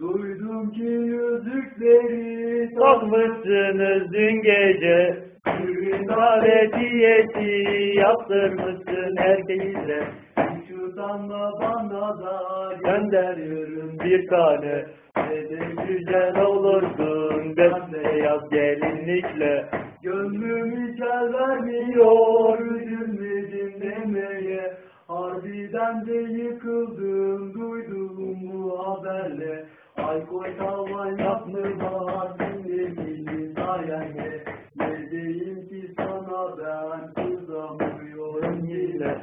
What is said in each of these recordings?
Duydum ki yüzükleri Takmışsınız dün gece. Düğün davetiyesi yaptırmışsın herkese Hiç utanma bana da Gönderiyorum bir tane. Ne de güzel olursun? Bembeyaz gelinlikle. Gönlüm hiç el vermiyor Üzülmedim demeye. Harbiden de yıkıldım Duydum bu haberle Alkol tavan yapmıyor Dinlemeyin sayende Ne diyeyim ki sana ben Kızamıyorum yine.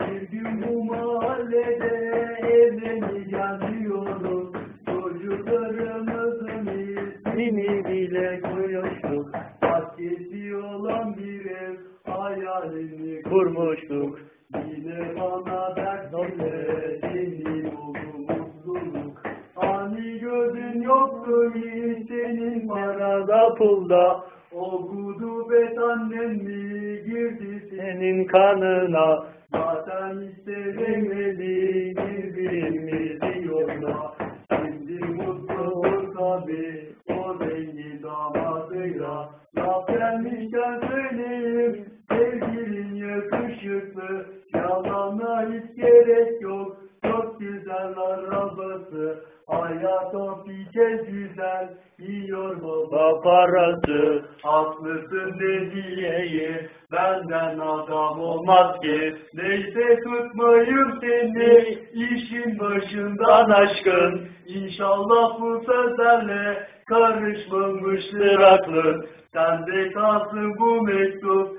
Bir gün bu mahallede Evleneceğim diyorum Çocuklarımızın ismini bile koymuştuk. Bahçesi olan bir ev hayalini Kurmuştuk. Yine bana dert bile yoktu senin parada pulda O gudubet annen mi girdi senin kanına? Zaten hiç sevemedi birbirimizi yolda Şimdi mutludur tabi o rengi damadıyla. Laf gelmişken söyleyeyim sevgilin yakışıklı. Yalanla hiç gerek yok çok güzel arabası Hayat o fice güzel yiyor baba parası? Haklısın dediği benden adam olmaz ki. Neyse tutmayayım seni işin başından aşkın. İnşallah bu sözlerle karışmamıştır aklın. Sende kalsın bu mektup